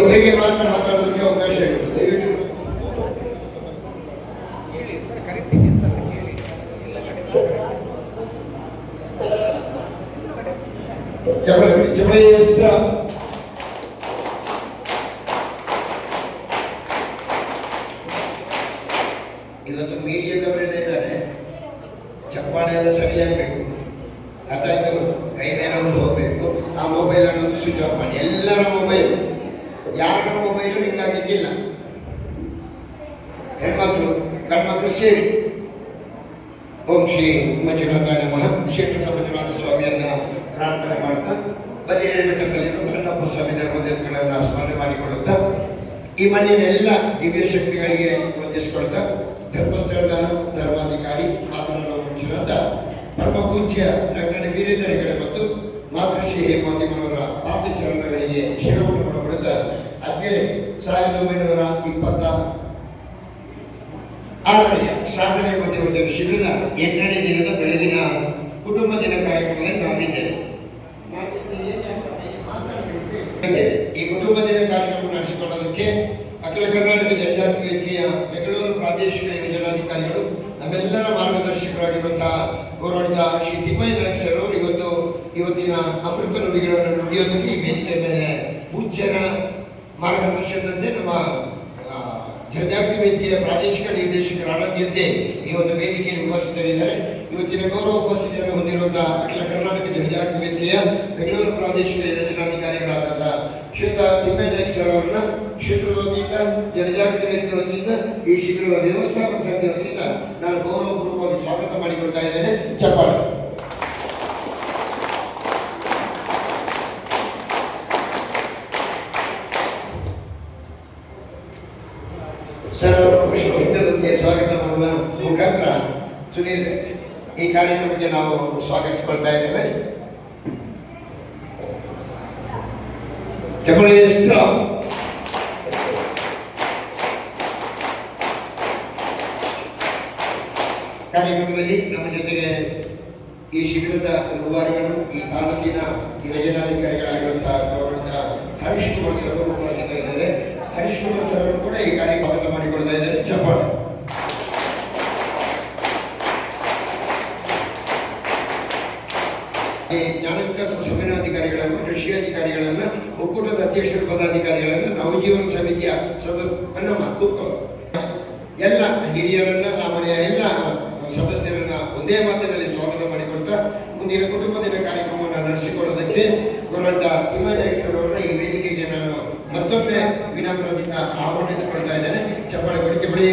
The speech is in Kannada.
ಒಬ್ಬರಿಗೆ ಮಾತ್ರ ಮಾತಾಡೋದಕ್ಕೆ ಅವಕಾಶ ಇದೆ ದಯವಿಟ್ಟು. ಹೇಳಿ ಸರ್ ಕರೆಕ್ಟ್ ಇದೆ ಅಂತ ಹೇಳಿ. ಜಬಳ ಜಬಳ ಹೆಸರ ಇವತ್ತು ಮೀಡಿಯಾದವರೆಲ್ಲ ಇದ್ದಾರೆ. ಚಪ್ಪಾಳೆ ಎಲ್ಲ ಸರಿಯಾಗಬೇಕು. ಅದಾಯ್ತು ಕೈ ಮೇಲೆ ಒಂದು ಹೋಗಬೇಕು. ಆ ಮೊಬೈಲ್ ಅನ್ನೋದು ಸ್ವಿಚ್ ಆಫ್ ಮಾಡಿ. ಎಲ್ಲರ ಮೊಬೈಲ್ ಯಾರ ಮೊಬೈಲು ಹಿಂಗಾಗಿದ್ದಿಲ್ಲ ಹೆಣ್ಮಕ್ಳು, ಗಂಡ್ಮಕ್ಳು ಸೇರಿ. ಓಂ ಶ್ರೀ ಮಂಜುನಾಥ ನಮಃ ಕ್ಷೇತ್ರದ ಮಂಜುನಾಥ ಸ್ವಾಮಿಯನ್ನ ಪ್ರಾರ್ಥನೆ ಮಾಡ್ತಾ ಬದಿಯಲ್ಲಿರ್ತಕ್ಕಂಥ ಸಣ್ಣಪ್ಪ ಸ್ವಾಮಿ ಧರ್ಮದೇವತೆಗಳನ್ನ ಸ್ಮರಣೆ ಮಾಡಿಕೊಳ್ಳುತ್ತಾ, ಈ ಮಣ್ಣಿನ ಎಲ್ಲ ದಿವ್ಯ ಶಕ್ತಿಗಳಿಗೆ ವಂದಿಸಿಕೊಳ್ತಾ ಧರ್ಮಸ್ಥಳದ ಧರ್ಮಾಧಿಕಾರಿ ಮಾತನಾಡುವ ಮಂಜುನಾಥ ಪರಮ ಪೂಜ್ಯ ಡಾಕ್ಟರ್ ವೀರೇಂದ್ರ ಹೆಗಡೆ ಮತ್ತು ಮಾತೃಶ್ರೀ ಹೇಮಾವತಿಮನವರ ಪಾದಚರಣಗಳಿಗೆ ಶಿರವನ್ನು ಆದ್ಮೇಲೆ ಸಾವಿರದ ಒಂಬೈನೂರ ಇಪ್ಪತ್ತ ಆರನೆಯ ಸಾಧನೆ ಮಧ್ಯಮದ ಶಿಬಿರದ ಎಂಟನೇ ದಿನದ ಬೆಳಗಿನ ಕುಟುಂಬ ದಿನ ಕಾರ್ಯಕ್ರಮದಲ್ಲಿ ನಾವಿದ್ದೇವೆ. ಈ ಕುಟುಂಬ ದಿನ ಕಾರ್ಯಕ್ರಮ ನಡೆಸಿಕೊಳ್ಳೋದಕ್ಕೆ ಅಖಿಲ ಕರ್ನಾಟಕ ಜನಜಾತಿ ವೇದಿಕೆಯ ಬೆಂಗಳೂರು ಪ್ರಾದೇಶಿಕ ಯೋಜನಾಧಿಕಾರಿಗಳು, ನಮ್ಮೆಲ್ಲರ ಮಾರ್ಗದರ್ಶಕರಾಗಿರುವಂತಹ ಗೌರವಿತ ಶ್ರೀ ತಿಮ್ಮಯ್ಯ ನಾಯಕ್ ಸರ್ ಇವತ್ತು, ಇವತ್ತಿನ ಅಮೃತ ನುಡಿಗಳನ್ನು ನುಡಿಯೋದಕ್ಕೆ ಈ ಮೇಲೆ ಪೂಜ್ಯರ ಮಾರ್ಗದರ್ಶನದಂತೆ ನಮ್ಮ ಜನಜಾತಿ ವೇದಿಕೆಯ ಪ್ರಾದೇಶಿಕ ನಿರ್ದೇಶಕರಾದಂತೆ ಈ ಒಂದು ವೇದಿಕೆಯಲ್ಲಿ ಉಪಸ್ಥಿತರಿದ್ದಾರೆ. ಇವತ್ತಿನ ಗೌರವ ಉಪಸ್ಥಿತಿಯನ್ನು ಹೊಂದಿರುವಂತಹ ಅಖಿಲ ಕರ್ನಾಟಕ ಜನಜಾಗೃತಿ ವೇದಿಕೆಯ ಬೆಂಗಳೂರು ಪ್ರಾದೇಶಿಕ ಯೋಜನಾಧಿಕಾರಿಗಳಾದಂತಹ ಶ್ರೀಯುತ ತಿಮ್ಮೇಜ್ ಸರ್ ಅವರನ್ನ ಕ್ಷೇತ್ರದ ಜನಜಾಗೃತಿ ವೇದಿಕೆ ವತಿಯಿಂದ ಈ ಶಿಬಿರದ ವ್ಯವಸ್ಥಾಪಕ ಸಮಿತಿ ವತಿಯಿಂದ ನಾನು ಗೌರವಪೂರ್ವಕವಾಗಿ ಸ್ವಾಗತ ಮಾಡಿಕೊಳ್ತಾ ಇದ್ದೇನೆ ಚಪ್ಪಾಳೆ ಬಗ್ಗೆ ಸ್ವಾಗತ ಮಾಡುವ ಮುಖಾಂತರ ಸುನೀಲ್, ಈ ಕಾರ್ಯಕ್ರಮಕ್ಕೆ ನಾವು ಸ್ವಾಗತಿಸಿಕೊಳ್ತಾ ಇದ್ದೇವೆ. ಚಪಳೇಶ್ವರ ಕಾರ್ಯಕ್ರಮದಲ್ಲಿ ನಮ್ಮ ಜೊತೆಗೆ ಈ ಶಿಬಿರದ ರೂವಾರಿಗಳು, ಈ ತಾಲೂಕಿನ ಯೋಜನಾಧಿಕಾರಿಗಳಾಗಿರುವಂತಹ ಗೌರವಿತ ಹರೀಶ್ ಕುಮಾರ್ ಸರ್ ಉಪಸ್ಥಿತರಿದ್ದಾರೆ. ಹರೀಶ್ ಕುಮಾರ್ ಸರ್ ಕೂಡ ಈ ಕಾರ್ಯ ಸ್ವಾಗತ ಮಾಡಿಕೊಳ್ತಾ ಇದ್ದಾರೆ ಚಪ್ಪಾಳೆ ಈ ಜ್ಞಾನವಿಕಾಸ ಅಧಿಕಾರಿಗಳನ್ನು ಕೃಷಿ ಅಧಿಕಾರಿಗಳನ್ನು, ಒಕ್ಕೂಟದ ಅಧ್ಯಕ್ಷರ, ಪದಾಧಿಕಾರಿಗಳನ್ನು ನವಜೀವನ ಸಮಿತಿಯ ಸದಸ್ಯ ಅನ್ನಮ್ಮ ಕೂತ್ಕೋ ಎಲ್ಲ ಹಿರಿಯರನ್ನ, ಆ ಮನೆಯ ಎಲ್ಲ ಸದಸ್ಯರನ್ನ ಒಂದೇ ಮಾತಿನಲ್ಲಿ ಸ್ವಾಗತ ಮಾಡಿಕೊಳ್ತಾ ಮುಂದಿನ ಕುಟುಂಬ ದಿನ ಕಾರ್ಯಕ್ರಮವನ್ನು ನಡೆಸಿಕೊಳ್ಳೋದಕ್ಕೆ ಗೌರವಂತ ಅವರನ್ನ ಈ ವೇದಿಕೆಗೆ ನಾನು ಮತ್ತೊಮ್ಮೆ ವಿನಮ್ರದಿಂದ ಆಹ್ವಾನಿಸಿಕೊಳ್ತಾ ಇದ್ದೇನೆ. ಚಪ್ಪಾಳೆ ಕೊಡಿಕೆ ಬಳಿ